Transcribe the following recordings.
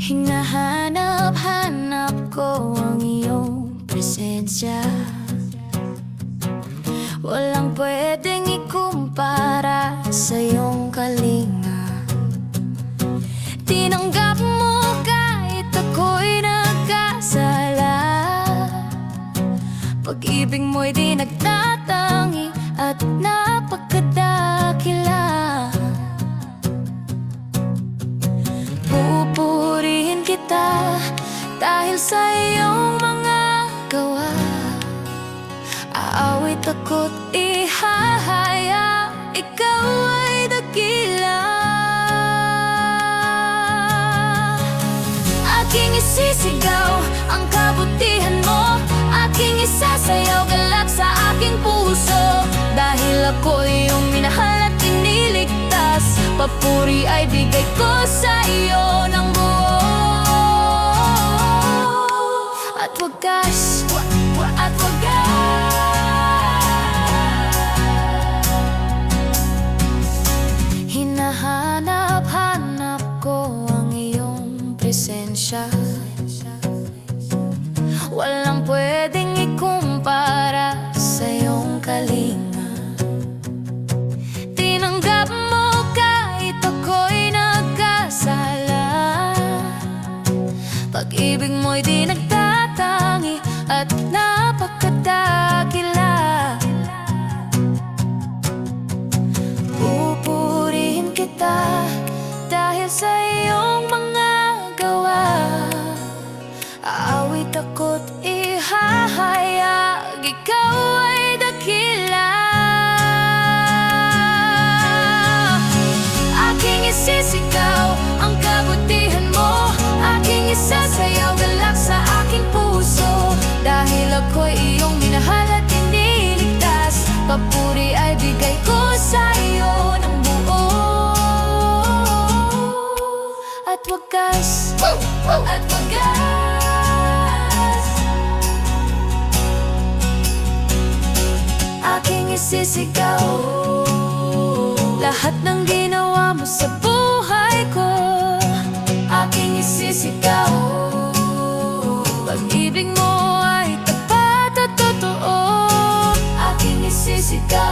Hinahanap-hanap ko ang iyong presensya. Walang pwedeng ikumpara sa iyong kalinga. Tinanggap mo kahit ako'y nagkasala. Pag-ibig mo'y di nagtatangi at napakadakila sa iyong mga gawa. Aawit ako't ihahaya Ikaw ay dakila. Aking isisigaw ang kabutihan mo. Aking isasayaw galak sa aking puso. Dahil ako iyong minahal at iniligtas. Papuri ay bigay ko sa presensya Walang pwedeng ikumpara sa iyong kalinga. Tinanggap mo kahit ako'y nagkasala. Pag-ibig mo'y di nagtatangi at napakadakila. Pupurihin kita dahil sa iyong Aawit ako't ihahayag Ikaw ay dakila. Aking isisigaw ang kabutihan mo. Aking isasayaw galak sa aking puso. Dahil ako'y iyong minahal at iniligtas. Papuri ay bigay ko sa iyo ng buo. At wagas, at wagas Aking isisigaw Lahat ng ginawa mo sa buhay ko Aking isisigaw. Pag-ibig mo ay tapat at totoo Aking isisigaw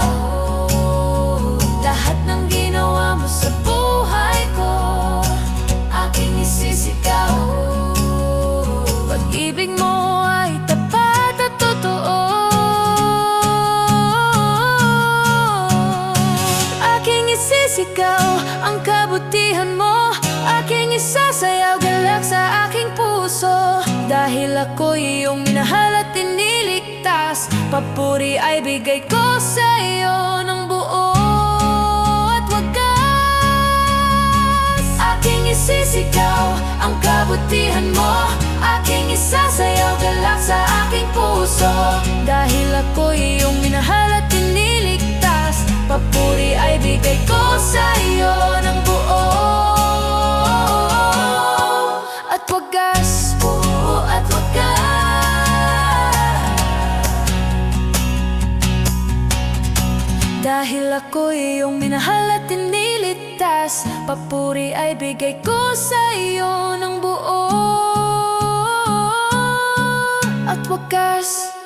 Isisigaw ang kabutihan mo. Aking isasayaw galak sa aking puso. Dahil ako iyong minahal at iniligtas Papuri ay bigay ko sa iyo ng buo at wagas. Aking isisigaw ang kabutihan mo. Aking isasayaw galak sa aking puso. Dahil ako iyong minahal at iniligtas Papuri ay bigay ko sa iyo ng buo. At wagas, buo Dahil ako iyong minahal at iniligtas Papuri ay bigay ko sa iyo ng buo. At wagas